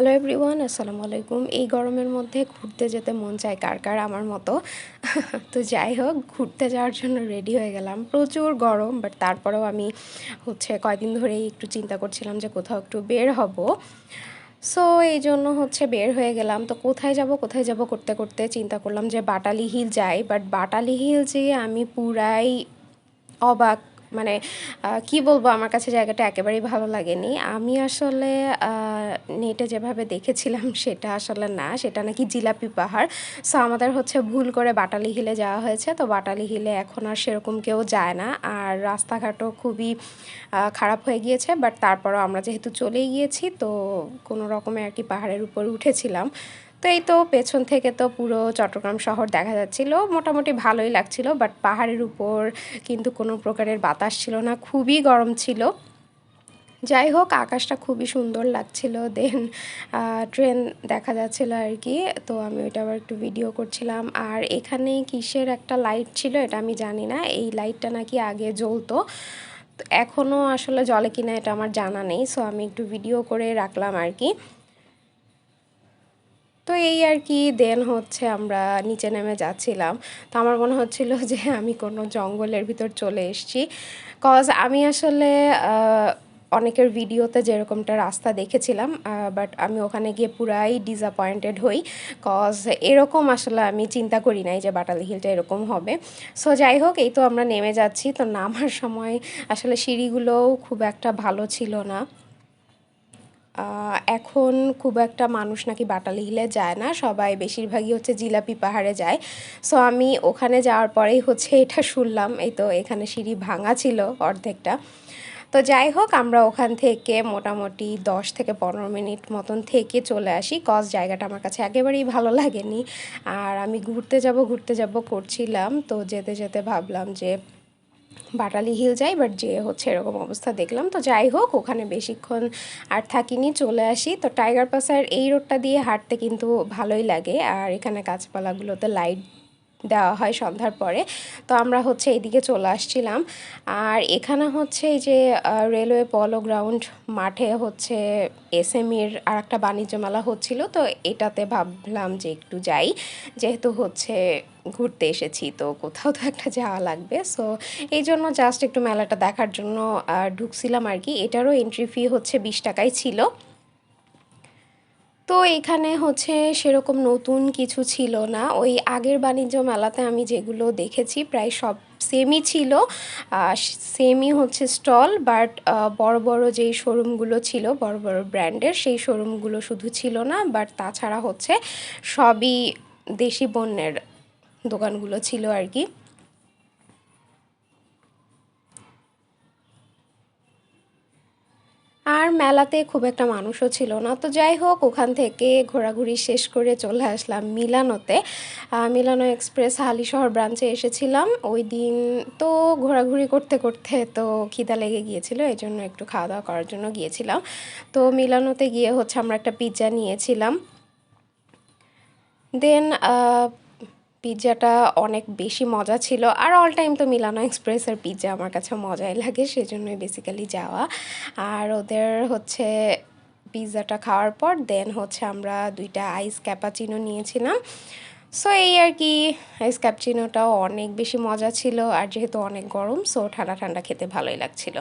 Hello everyone আসসালামু আলাইকুম। এই গরমের মধ্যে ঘুরতে যেতে মন চায় কার কার? আমার মতো। তো যাই হোক, ঘুরতে যাওয়ার জন্য রেডি হয়ে গেলাম। প্রচুর গরম বাট তারপরেও আমি হচ্ছে কয়দিন ধরেই একটু চিন্তা করছিলাম যে কোথাও একটু বের হব। সো এই জন্য হচ্ছে বের হয়ে গেলাম। তো কোথায় যাব কোথায় যাব করতে করতে চিন্তা করলাম যে বাটালি হিল যাই বাট বাটালি হিল যেয়ে আমি পুরাই অবাক মানে কি বলব, আমার কাছে জায়গাটা একেবারেই ভালো লাগেনি। আমি আসলে নেটে যেভাবে দেখেছিলাম সেটা আসলে না, সেটা নাকি জিলাপি পাহাড়। সো আমাদের হচ্ছে ভুল করে বাটালি হিলে যাওয়া হয়েছে, তো বাটালি হিলে এখন আর সেরকম কেউ যায় না। আর রাস্তাঘাটও খুবই খারাপ হয়ে গিয়েছে বাট তারপরও আমরা যেহেতু চলেই গিয়েছি, তো কোনো রকমে আর কি পাহাড়ের উপর উঠেছিলাম। তো এই তো পেছন থেকে তো পুরো চট্টগ্রাম শহর দেখা যাচ্ছিল। মোটামুটি ভালোই লাগছিল বাট পাহাড়ের উপর কিন্তু কোনো প্রকারের বাতাস ছিল না, খুবই গরম ছিল। যাই হোক, আকাশটা খুবই সুন্দর লাগছিল। দেন ট্রেন দেখা যাচ্ছিল আর কি, তো আমি ওইটা আবার একটু ভিডিও করছিলাম। আর এখানে কিসের একটা লাইট ছিল এটা আমি জানি না, এই লাইটটা নাকি আগে জ্বলতো। এখনও আসলে জলে কিনা এটা আমার জানা নেই সো আমি একটু ভিডিও করে রাখলাম আর কি। তো এই আর কি দেন হচ্ছে আমরা নিচে নেমে যাচ্ছিলাম। তো আমার মনে হচ্ছিল যে আমি কোনো জঙ্গলের ভিতর চলে এসেছি। কজ আমি আসলে অনেকের ভিডিওতে যেরকমটা রাস্তা দেখেছিলাম বাট আমি ওখানে গিয়ে পুরাই ডিসঅ্যাপয়েন্টেড হই। কজ এরকম আসলে আমি চিন্তা করি নাই যে বাটালি হিলটা এরকম হবে। সো যাই হোক, এই তো আমরা নেমে যাচ্ছি। তো নামার সময় আসলে সিঁড়িগুলোও খুব একটা ভালো ছিল না। এখন খুব একটা মানুষ নাকি বাটালি হিলে যায় না, সবাই বেশিরভাগই হচ্ছে জিলাপি পাহাড়ে যায়। সো আমি ওখানে যাওয়ার পরেই হচ্ছে এটা শুনলাম, এই তো এখানে সিঁড়ি ভাঙা ছিল অর্ধেকটা। তো যাই হোক, আমরা ওখান থেকে মোটামুটি দশ থেকে পনেরো মিনিট মতন থেকে চলে আসি কজ জায়গাটা আমার কাছে একেবারেই ভালো লাগেনি। আর আমি ঘুরতে যাব ঘুরতে যাব করছিলাম, তো যেতে যেতে ভাবলাম যে বাটালি হিল যাই বাট যে হচ্ছে এরকম অবস্থা দেখলাম। তো যাই হোক, ওখানে বেশিক্ষণ আর থাকিনি, চলে আসি। তো টাইগার পাসার এই রোডটা দিয়ে হাঁটতে কিন্তু ভালোই লাগে। আর এখানে গাছপালাগুলোতে লাইট দেওয়া হয় সন্ধ্যার পরে। তো আমরা হচ্ছে এইদিকে চলে আসছিলাম। আর এখানে হচ্ছে এই যে রেলওয়ে পলো গ্রাউন্ড মাঠে হচ্ছে এসএমইর আর একটা বাণিজ্য মেলা হচ্ছিল। তো এটাতে ভাবলাম যে একটু যাই। যেহেতু হচ্ছে ঘুরতে এসেছি, তো কোথাও তো একটা যাওয়া লাগবে। সো এই জন্য জাস্ট একটু মেলাটা দেখার জন্য ঢুকছিলাম আর কি। এটারও এন্ট্রি ফি হচ্ছে বিশ টাকাই ছিল। তো এখানে হচ্ছে সেরকম নতুন কিছু ছিল না। ওই আগের বাণিজ্য মেলাতে আমি যেগুলো দেখেছি, প্রায় সব সেমই ছিল। সেমই হচ্ছে স্টল বাট বড় বড় যেই শোরুমগুলো ছিল, বড় বড় ব্র্যান্ডের, সেই শোরুমগুলো শুধু ছিল না। বাট তাছাড়া হচ্ছে সবই দেশি পণ্যের দোকানগুলো ছিল আর কি। আর মেলাতে খুব একটা মানুষও ছিল না। তো যাই হোক, ওখান থেকে ঘোরাঘুরি শেষ করে চলে আসলাম মিলানোতে। মিলানো এক্সপ্রেস হালিশহর ব্রাঞ্চে এসেছিলাম। ওই দিন তো ঘোরাঘুরি করতে করতে তো খিদা লেগে গিয়েছিল, এই জন্য একটু খাওয়া দাওয়া করার জন্য গিয়েছিলাম। তো মিলানোতে গিয়ে হচ্ছে আমরা একটা পিৎজা নিয়েছিলাম। দেন পিৎজাটা অনেক বেশি মজা ছিল। আর অল টাইম তো মিলানো এক্সপ্রেসের পিৎজা আমার কাছে মজাই লাগে, সেজন্যই বেসিক্যালি যাওয়া। আর ওদের হচ্ছে পিৎজাটা খাওয়ার পর দেন হচ্ছে আমরা দুইটা আইস ক্যাপাচিনো নিয়েছিলাম। সো এই আর কি আইস ক্যাপচিনোটাও অনেক বেশি মজা ছিল, আর যেহেতু অনেক গরম সো ঠান্ডা ঠান্ডা খেতে ভালোই লাগছিল।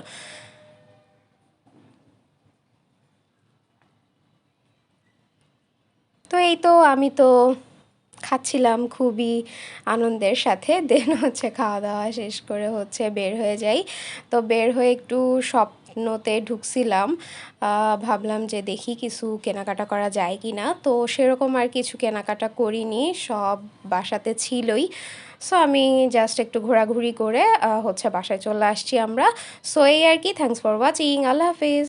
তো এই তো, আমি তো খাচ্ছিলাম খুবই আনন্দের সাথে। দেন হচ্ছে খাওয়া দাওয়া শেষ করে হচ্ছে বের হয়ে যাই। তো বের হয়ে একটু স্বপ্নতে ঢুকছিলাম। ভাবলাম যে দেখি কিছু কেনাকাটা করা যায় কি না তো সেরকম আর কিছু কেনাকাটা করিনি, সব বাসাতে ছিলই। সো আমি জাস্ট একটু ঘোরাঘুরি করে হচ্ছে বাসায় চলে আসছি আমরা। সো এই আর কি থ্যাংকস ফর ওয়াচিং আল্লাহ হাফিজ।